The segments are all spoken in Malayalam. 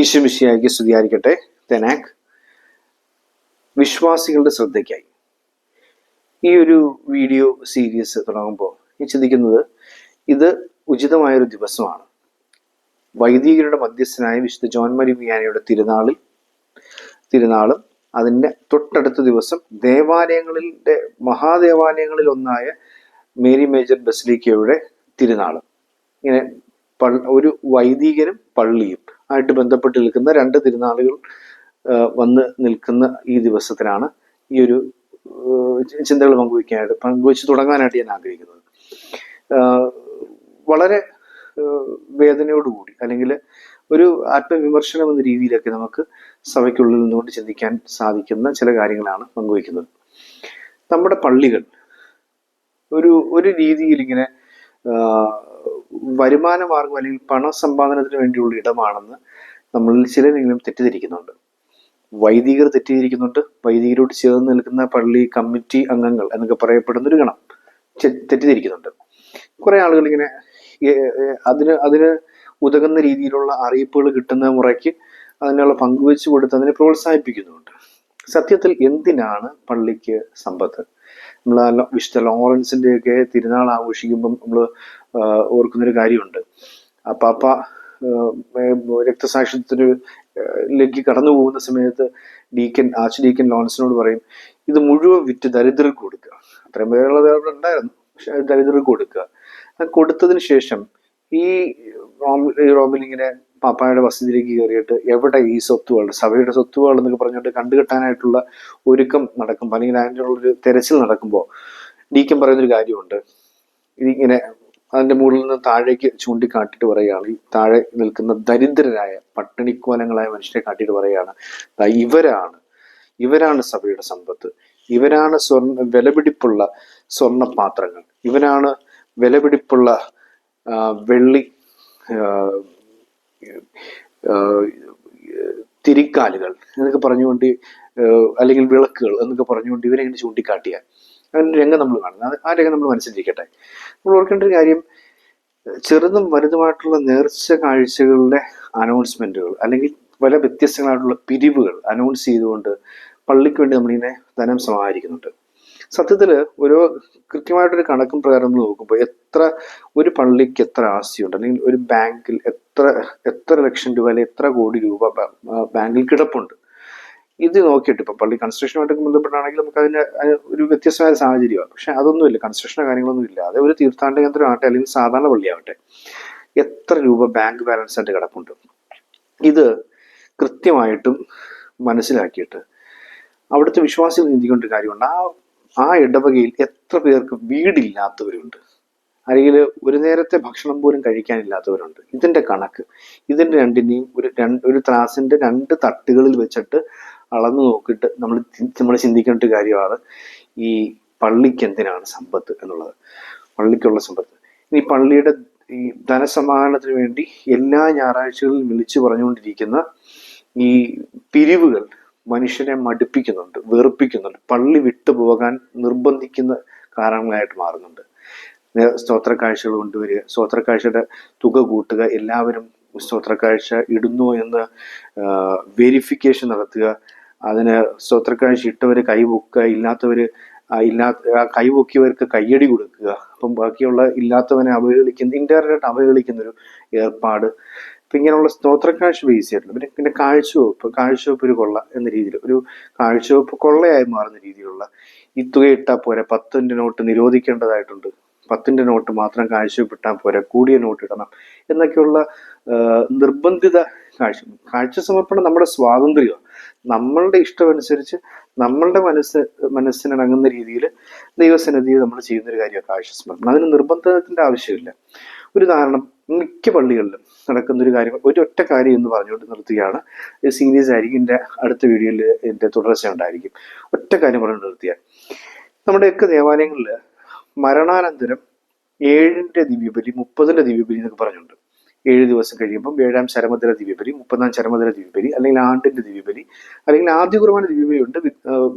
ഈശ്വമിഷിയാക്കി സ്തുതിയായിരിക്കട്ടെ. തെനാക് വിശ്വാസികളുടെ ശ്രദ്ധയ്ക്കായി. ഈ ഒരു വീഡിയോ സീരീസ് തുടങ്ങുമ്പോൾ ഞാൻ ചിന്തിക്കുന്നത് ഇത് ഉചിതമായൊരു ദിവസമാണ്. വൈദികരുടെ മധ്യസ്ഥനായ വിശുദ്ധ ജോൺ മരി വിയാനിയുടെ തിരുനാളിൽ തിരുനാളും അതിന്റെ തൊട്ടടുത്ത ദിവസം ദേവാലയങ്ങളിലെ മഹാദേവാലയങ്ങളിൽ ഒന്നായ മേരി മേജർ ബസിലിക്കയുടെ തിരുനാളും. ഇങ്ങനെ ഒരു വൈദികനും പള്ളിയും ആയിട്ട് ബന്ധപ്പെട്ട് നിൽക്കുന്ന രണ്ട് തിരുനാളുകൾ വന്ന് നിൽക്കുന്ന ഈ ദിവസത്തിനാണ് ഈ ഒരു ചിന്തകൾ പങ്കുവയ്ക്കാനായിട്ട് പങ്കുവച്ച് തുടങ്ങാനായിട്ട് ഞാൻ ആഗ്രഹിക്കുന്നത്. വളരെ വേദനയോടുകൂടി അല്ലെങ്കിൽ ഒരു ആത്മവിമർശനം എന്ന രീതിയിലൊക്കെ നമുക്ക് സഭയ്ക്കുള്ളിൽ നിന്നുകൊണ്ട് ചിന്തിക്കാൻ സാധിക്കുന്ന ചില കാര്യങ്ങളാണ് പങ്കുവയ്ക്കുന്നത്. നമ്മുടെ പള്ളികൾ ഒരു ഒരു രീതിയിൽ ഇങ്ങനെ വരുമാന മാർഗം അല്ലെങ്കിൽ പണ സമ്പാദനത്തിന് വേണ്ടിയുള്ള ഇടമാണെന്ന് നമ്മളിൽ ചിലരെങ്കിലും തെറ്റിദ്ധരിക്കുന്നുണ്ട്. വൈദികർ തെറ്റിദ്ധരിക്കുന്നുണ്ട്. വൈദികരോട് ചേർന്ന് നിൽക്കുന്ന പള്ളി കമ്മിറ്റി അംഗങ്ങൾ എന്നൊക്കെ പറയപ്പെടുന്ന ഒരു ഗണം തെറ്റിദ്ധരിക്കുന്നുണ്ട്. കുറെ ആളുകൾ ഇങ്ങനെ അതിന് അതിന് ഉതകുന്ന രീതിയിലുള്ള അറിയിപ്പുകൾ കിട്ടുന്ന മുറയ്ക്ക് അതിനുള്ള പങ്കുവെച്ച് കൊടുത്ത് അതിനെ പ്രോത്സാഹിപ്പിക്കുന്നുണ്ട്. സത്യത്തിൽ എന്തിനാണ് പള്ളിക്ക് സമ്പത്ത്? നമ്മൾ വിശുദ്ധ ലോറൻസിന്റെ ഒക്കെ തിരുനാൾ ആഘോഷിക്കുമ്പം നമ്മൾ ഓർക്കുന്നൊരു കാര്യമുണ്ട്. ആ പാപ്പ രക്തസാക്ഷിത്വത്തിന് ലേക്ക് കടന്നു പോകുന്ന സമയത്ത് ഡീക്കൻ ആർച്ച് ഡീക്കൻ ലോറൻസിനോട് പറയും ഇത് മുഴുവൻ വിറ്റ് ദരിദ്രർക്ക് കൊടുക്കുക. അത്രയും പേരുള്ളത് അവിടെ ഉണ്ടായിരുന്നു. പക്ഷെ ദരിദ്രർക്ക് കൊടുക്കുക. കൊടുത്തതിന് ശേഷം ഈ റോമിൽ ഇങ്ങനെ പാപ്പായുടെ വസതിയിലേക്ക് കയറിയിട്ട് എവിടെ ഈ സ്വത്തുകൾ സഭയുടെ സ്വത്തുകൾ എന്നൊക്കെ പറഞ്ഞുകൊണ്ട് കണ്ടുകെട്ടാനായിട്ടുള്ള ഒരുക്കം നടക്കും അല്ലെങ്കിൽ അതിനുള്ള ഒരു തെരച്ചിൽ നടക്കുമ്പോൾ ഡീക്കൻ പറയുന്നൊരു കാര്യമുണ്ട്. ഇതിങ്ങനെ അതിന്റെ മുകളിൽ നിന്ന് താഴേക്ക് ചൂണ്ടിക്കാട്ടിട്ട് പറയുകയാണ് ഈ താഴെ നിൽക്കുന്ന ദരിദ്രരായ പട്ടിണിക്കോലങ്ങളായ മനുഷ്യരെ കാട്ടിയിട്ട് പറയുകയാണ് ഇവരാണ് ഇവരാണ് സഭയുടെ സമ്പത്ത് ഇവരാണ് സ്വർണ വിലപിടിപ്പുള്ള സ്വർണപാത്രങ്ങൾ ഇവരാണ് വിലപിടിപ്പുള്ള വെള്ളി തിരിക്കാലുകൾ എന്നൊക്കെ പറഞ്ഞുകൊണ്ട് അല്ലെങ്കിൽ വിളക്കുകൾ എന്നൊക്കെ പറഞ്ഞുകൊണ്ട് ഇവരെ ഇങ്ങനെ ചൂണ്ടിക്കാട്ടിയാൽ അങ്ങനെ രംഗം നമ്മൾ കാണുന്നത് ആ രംഗം നമ്മൾ മനസ്സിലിരിക്കട്ടെ. നമ്മൾ ഓർക്കേണ്ട ഒരു കാര്യം ചെറുതും വലുതുമായിട്ടുള്ള നേർച്ച കാഴ്ചകളുടെ അനൗൺസ്മെന്റുകൾ അല്ലെങ്കിൽ പല വ്യത്യസ്തങ്ങളായിട്ടുള്ള പിരിവുകൾ അനൗൺസ് ചെയ്തുകൊണ്ട് പള്ളിക്ക് വേണ്ടി നമ്മളിങ്ങനെ ധനം സമാഹരിക്കുന്നുണ്ട്. സത്യത്തിൽ ഒരു കൃത്യമായിട്ടൊരു കണക്കും പ്രകാരം നോക്കുമ്പോൾ എത്ര ഒരു പള്ളിക്ക് എത്ര ആസ്തിയുണ്ട്? അല്ലെങ്കിൽ ഒരു ബാങ്കിൽ എത്ര എത്ര ലക്ഷം രൂപ അല്ലെങ്കിൽ എത്ര കോടി രൂപ ബാങ്കിൽ കിടപ്പുണ്ട്? ഇത് നോക്കിയിട്ട് ഇപ്പൊ പള്ളി കൺസ്ട്രക്ഷനുമായിട്ട് ബന്ധപ്പെട്ടാണെങ്കിൽ നമുക്ക് അതിന് ഒരു വ്യത്യസ്തമായ സാഹചര്യമാണ്. പക്ഷെ അതൊന്നുമില്ല. കൺസ്ട്രക്ഷനോ കാര്യങ്ങളൊന്നും ഇല്ല. അതേ ഒരു തീർത്ഥാടന കേന്ദ്രമാകട്ടെ അല്ലെങ്കിൽ സാധാരണ പള്ളിയാവട്ടെ എത്ര രൂപ ബാങ്ക് ബാലൻസ് ആയിട്ട് കിടപ്പുണ്ട്? ഇത് കൃത്യമായിട്ടും മനസ്സിലാക്കിയിട്ട് അവിടുത്തെ വിശ്വാസികൾ ചിന്തിക്കേണ്ട കാര്യമുണ്ട്. ആ ആ ഇടവകയിൽ എത്ര പേർക്ക് വീടില്ലാത്തവരുണ്ട്? അല്ലെങ്കിൽ ഒരു നേരത്തെ ഭക്ഷണം പോലും കഴിക്കാനില്ലാത്തവരുണ്ട്. ഇതിന്റെ കണക്ക്. ഇതിന്റെ രണ്ടിനെയും ഒരു രണ്ട് ഒരു ത്രാസിന്റെ രണ്ട് തട്ടുകളിൽ വെച്ചിട്ട് അളന്നു നോക്കിയിട്ട് നമ്മൾ നമ്മൾ ചിന്തിക്കേണ്ട ഒരു കാര്യമാണ്. ഈ പള്ളിക്ക് എന്തിനാണ് സമ്പത്ത് എന്നുള്ളത്? പള്ളിക്കുള്ള സമ്പത്ത്. ഇനി പള്ളിയുടെ ഈ ധനസമാഹരണത്തിന് വേണ്ടി എല്ലാ ഞായറാഴ്ചകളിലും വിളിച്ചു പറഞ്ഞുകൊണ്ടിരിക്കുന്ന ഈ പിരിവുകൾ മനുഷ്യനെ മടുപ്പിക്കുന്നുണ്ട് വെറുപ്പിക്കുന്നുണ്ട്. പള്ളി വിട്ടു പോകാൻ നിർബന്ധിക്കുന്ന കാരണങ്ങളായിട്ട് മാറുന്നുണ്ട്. സ്തോത്ര കാഴ്ചകൾ കൊണ്ടുവരിക സ്തോത്ര കാഴ്ചയുടെ തുക കൂട്ടുക എല്ലാവരും സ്തോത്ര കാഴ്ച ഇടുന്നു എന്ന് വെരിഫിക്കേഷൻ നടത്തുക. അതിന് സ്തോത്ര കാഴ്ച ഇട്ടവർ കൈപൊക്കുക ഇല്ലാത്തവർ ഇല്ലാത്ത ആ കൈപൊക്കിയവർക്ക് കയ്യടി കൊടുക്കുക. അപ്പം ബാക്കിയുള്ള ഇല്ലാത്തവനെ അവഹേളിക്കുന്ന ഇന്റർനെറ്റ് അവഹേളിക്കുന്നൊരു ഏർപ്പാട് ഇപ്പൊ ഇങ്ങനെയുള്ള സ്തോത്രക്കാഴ്ച ബേസ് ചെയ്തിട്ടുള്ള പിന്നെ പിന്നെ കാഴ്ചവെപ്പ് കാഴ്ചവെപ്പ് ഒരു കൊള്ള എന്ന രീതിയിൽ ഒരു കാഴ്ചവെപ്പ് കൊള്ളയായി മാറുന്ന രീതിയിലുള്ള ഈ തുക ഇട്ടാൽ പോരെ. പത്തിന്റെ നോട്ട് നിരോധിക്കേണ്ടതായിട്ടുണ്ട്. പത്തിന്റെ നോട്ട് മാത്രം കാഴ്ചവെപ്പിട്ടാൽ പോരെ. കൂടിയ നോട്ട് ഇടണം. എന്നൊക്കെയുള്ള നിർബന്ധിത കാഴ്ച കാഴ്ച സമർപ്പണം നമ്മുടെ സ്വാതന്ത്ര്യമാണ് നമ്മളുടെ ഇഷ്ടമനുസരിച്ച് നമ്മളുടെ മനസ്സ് മനസ്സിനിണങ്ങുന്ന രീതിയിൽ ദൈവസന്നിധിയിൽ നമ്മൾ ചെയ്യുന്നൊരു കാര്യമാണ് കാഴ്ച സമർപ്പണം. അതിന് നിർബന്ധത്തിന്റെ ആവശ്യമില്ല. ഒരു ഉദാഹരണം മിക്ക പള്ളികളിലും നടക്കുന്നൊരു കാര്യം ഒരൊറ്റ കാര്യം എന്ന് പറഞ്ഞുകൊണ്ട് നിർത്തുകയാണ്. ഈ സീരീസ് ആയിരിക്കും എന്റെ അടുത്ത വീഡിയോയിൽ എന്റെ തുടർച്ച ഉണ്ടായിരിക്കും. ഒറ്റ കാര്യം പറഞ്ഞുകൊണ്ട് നിർത്തിയാൽ. നമ്മുടെയൊക്കെ ദേവാലയങ്ങളിൽ മരണാനന്തരം ഏഴിന്റെ ദിവ്യബലി മുപ്പതിന്റെ ദിവ്യബലി എന്നൊക്കെ പറഞ്ഞുണ്ട്. ഏഴ് ദിവസം കഴിയുമ്പം ഏഴാം ചരമദര ദിവ്യബലി മുപ്പതാം ചരമദര ദിവ്യബലി അല്ലെങ്കിൽ ആണ്ടിന്റെ ദിവ്യബലി അല്ലെങ്കിൽ ആദ്യ കുർബാന ദിവ്യബലി ഉണ്ട്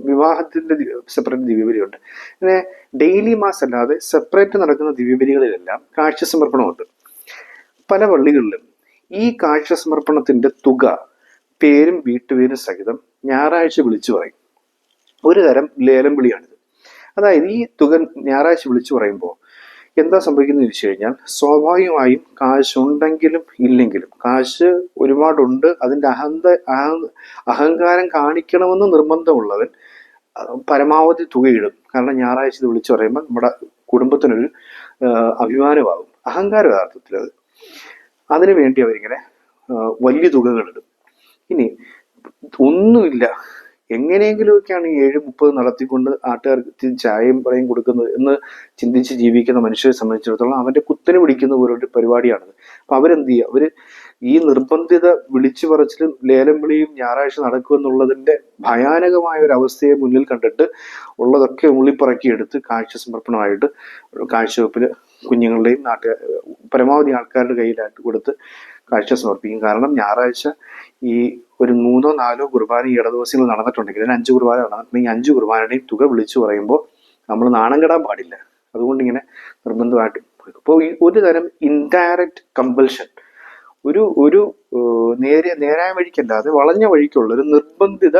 വിവാഹത്തിന്റെ സെപ്പറേറ്റ് ദിവ്യബലി ഉണ്ട് അങ്ങനെ ഡെയിലി മാസ് അല്ലാതെ സെപ്പറേറ്റ് നടക്കുന്ന ദിവ്യബലികളിലെല്ലാം കാഴ്ച സമർപ്പണമുണ്ട്. പല പള്ളികളിലും ഈ കാഴ്ച സമർപ്പണത്തിന്റെ തുക പേരും വീട്ടുപേരും സഹിതം ഞായറാഴ്ച വിളിച്ചു പറയും. ഒരു തരം ലേലം വിളിയാണിത്. അതായത് ഈ തുക ഞായറാഴ്ച വിളിച്ചു പറയുമ്പോൾ എന്താ സംഭവിക്കുന്നത് ചോദിച്ചു കഴിഞ്ഞാൽ സ്വാഭാവികമായും കാശ് ഉണ്ടെങ്കിലും ഇല്ലെങ്കിലും കാശ് ഒരുപാടുണ്ട് അതിന്റെ അഹന്ത അഹങ്കാരം കാണിക്കണമെന്ന് നിർബന്ധമുള്ളവൻ പരമാവധി തുകയിടും. കാരണം ഞായറാഴ്ച ഇത് വിളിച്ചു പറയുമ്പോൾ നമ്മുടെ കുടുംബത്തിനൊരു അഭിമാനമാകും. അഹങ്കാരം യഥാർത്ഥത്തിൽ അത്. അതിനു വേണ്ടി അവരിങ്ങനെ വലിയ തുകകൾ ഇടും ഇനി ഒന്നുമില്ല. എങ്ങനെയെങ്കിലുമൊക്കെയാണ് ഏഴ് മുപ്പത് നടത്തിക്കൊണ്ട് ആട്ടുകാർക്ക് ചായയും പറയും കൊടുക്കുന്നത് എന്ന് ചിന്തിച്ച് ജീവിക്കുന്ന മനുഷ്യരെ സംബന്ധിച്ചിടത്തോളം അവന്റെ കുത്തനെ പിടിക്കുന്ന പോലൊരു പരിപാടിയാണത്. അപ്പൊ അവരെന്ത് ചെയ്യുക? അവർ ഈ നിർബന്ധിത വിളിച്ചു പറച്ചിലും ലേലം വിളിയും ഞായറാഴ്ച നടക്കുമെന്നുള്ളതിന്റെ ഭയാനകമായ ഒരു അവസ്ഥയെ മുന്നിൽ കണ്ടിട്ട് ഉള്ളതൊക്കെ ഉള്ളിപ്പറക്കിയെടുത്ത് കാഴ്ച സമർപ്പണമായിട്ട് കാഴ്ചവെപ്പിൽ കുഞ്ഞുങ്ങളുടെയും നാട്ടുകാർ പരമാവധി ആൾക്കാരുടെ കയ്യിലായിട്ട് കൊടുത്ത് കാഴ്ച സമർപ്പിക്കും. കാരണം ഞായറാഴ്ച ഈ ഒരു മൂന്നോ നാലോ കുർബാന ഈ ഇടദിവസങ്ങൾ നടന്നിട്ടുണ്ടെങ്കിൽ അഞ്ച് കുർബാന നടന്നിട്ടുണ്ടെങ്കിൽ അഞ്ച് കുർബാനയുടെയും തുക വിളിച്ചു പറയുമ്പോൾ നമ്മൾ നാണം കെടാൻ പാടില്ല. അതുകൊണ്ട് ഇങ്ങനെ നിർബന്ധമായിട്ട് ഇപ്പോൾ ഒരു തരം ഇൻഡയറക്റ്റ് കമ്പൽഷൻ ഒരു ഒരു നേരെ നേരായ വഴിക്കല്ലാതെ വളഞ്ഞ വഴിക്കുള്ള ഒരു നിർബന്ധിത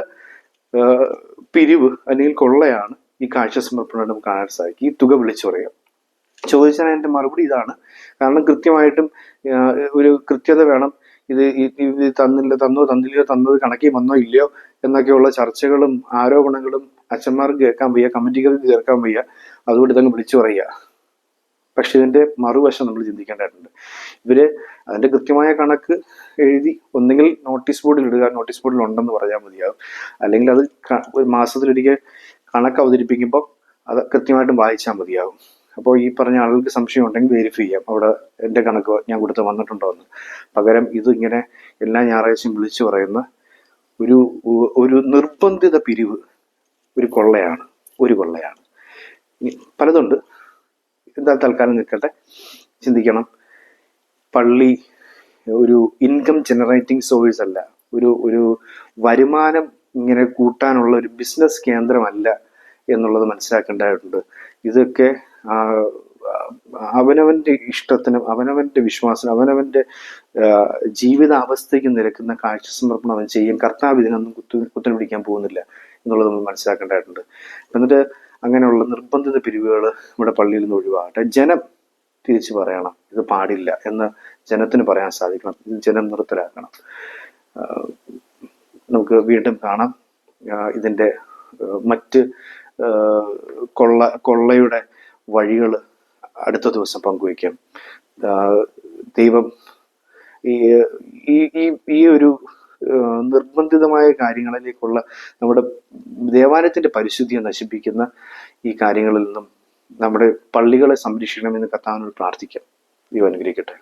പിരിവ് അല്ലെങ്കിൽ കൊള്ളയാണ് ഈ കാഴ്ച സമർപ്പണം നമുക്ക് കാണാൻ സാധിക്കും. ഈ തുക വിളിച്ചു പറയാം ചോദിച്ചാൽ എന്റെ മറുപടി ഇതാണ്. കാരണം കൃത്യമായിട്ടും ഒരു കൃത്യത വേണം. ഇത് ഇത് തന്നില്ല തന്നോ തന്നില്ലയോ തന്നത് കണക്കി വന്നോ ഇല്ലയോ എന്നൊക്കെയുള്ള ചർച്ചകളും ആരോപണങ്ങളും അച്ഛന്മാർക്ക് കേൾക്കാൻ വയ്യ കമ്മിറ്റികൾക്ക് കേൾക്കാൻ വയ്യ. അതുകൊണ്ട് തന്നെ വിളിച്ചു പറയുക. പക്ഷെ ഇതിന്റെ മറുവശം നമ്മൾ ചിന്തിക്കേണ്ടതായിട്ടുണ്ട് ഇവർ അതിന്റെ കൃത്യമായ കണക്ക് എഴുതി ഒന്നെങ്കിൽ നോട്ടീസ് ബോർഡിൽ ഇടുക നോട്ടീസ് ബോർഡിൽ ഉണ്ടെന്ന് പറയാൻ മതിയാവും. അല്ലെങ്കിൽ അത് ഒരു മാസത്തിലൊരിക്കൽ കണക്ക് അവതരിപ്പിക്കുമ്പോൾ അത് കൃത്യമായിട്ടും വായിച്ചാൽ മതിയാവും. അപ്പോൾ ഈ പറഞ്ഞ ആളുകൾക്ക് സംശയം ഉണ്ടെങ്കിൽ വെരിഫൈ ചെയ്യാം. അവിടെ എന്റെ കണക്ക് ഞാൻ കൊടുത്ത് വന്നിട്ടുണ്ടോ എന്ന്. പകരം ഇതിങ്ങനെ എല്ലാ ഞായറാഴ്ചയും വിളിച്ചു പറയുന്ന ഒരു ഒരു നിർബന്ധിത പിരിവ് ഒരു കൊള്ളയാണ്. ഒരു കൊള്ളയാണ്. പലതുണ്ട്. എന്താ തൽക്കാലം നിൽക്കട്ടെ. ചിന്തിക്കണം. പള്ളി ഒരു ഇൻകം ജനറേറ്റിംഗ് സോഴ്സ് അല്ല. ഒരു ഒരു വരുമാനം ഇങ്ങനെ കൂട്ടാനുള്ള ഒരു ബിസിനസ് കേന്ദ്രമല്ല എന്നുള്ളത് മനസ്സിലാക്കേണ്ടതായിട്ടുണ്ട്. ഇതൊക്കെ അവനവന്റെ ഇഷ്ടത്തിനും അവനവന്റെ വിശ്വാസത്തിനും അവനവന്റെ ആ, ജീവിതാവസ്ഥയ്ക്ക് നിരക്കുന്ന കാഴ്ച സമർപ്പണം അവൻ ചെയ്യും. കർത്താവ് ഇതിനൊന്നും കുത്തു കുത്തനെ പിടിക്കാൻ പോകുന്നില്ല എന്നുള്ളത് നമ്മൾ മനസ്സിലാക്കേണ്ടതായിട്ടുണ്ട്. എന്നിട്ട് അങ്ങനെയുള്ള നിർബന്ധിത പിരിവുകൾ നമ്മുടെ പള്ളിയിൽ നിന്ന് ഒഴിവാകട്ടെ. ജനം തിരിച്ചു പറയണം ഇത് പാടില്ല എന്ന് ജനത്തിന് പറയാൻ സാധിക്കണം ജനം നിർത്തലാക്കണം. നമുക്ക് വീണ്ടും കാണാം. ഇതിന്റെ മറ്റ് കൊള്ള കൊള്ളയുടെ വഴികൾ അടുത്ത ദിവസം പങ്കുവയ്ക്കാം. ദൈവം ഈ ഈ ഈ ഒരു നിർബന്ധിതമായ കാര്യങ്ങളിലേക്കുള്ള നമ്മുടെ ദേവാലയത്തിന്റെ പരിശുദ്ധിയെ നശിപ്പിക്കുന്ന ഈ കാര്യങ്ങളിൽ നിന്നും നമ്മുടെ പള്ളികളെ സംരക്ഷിക്കണമെന്ന് കത്താനോട് പ്രാർത്ഥിക്കാം. ദൈവം അനുഗ്രഹിക്കട്ടെ.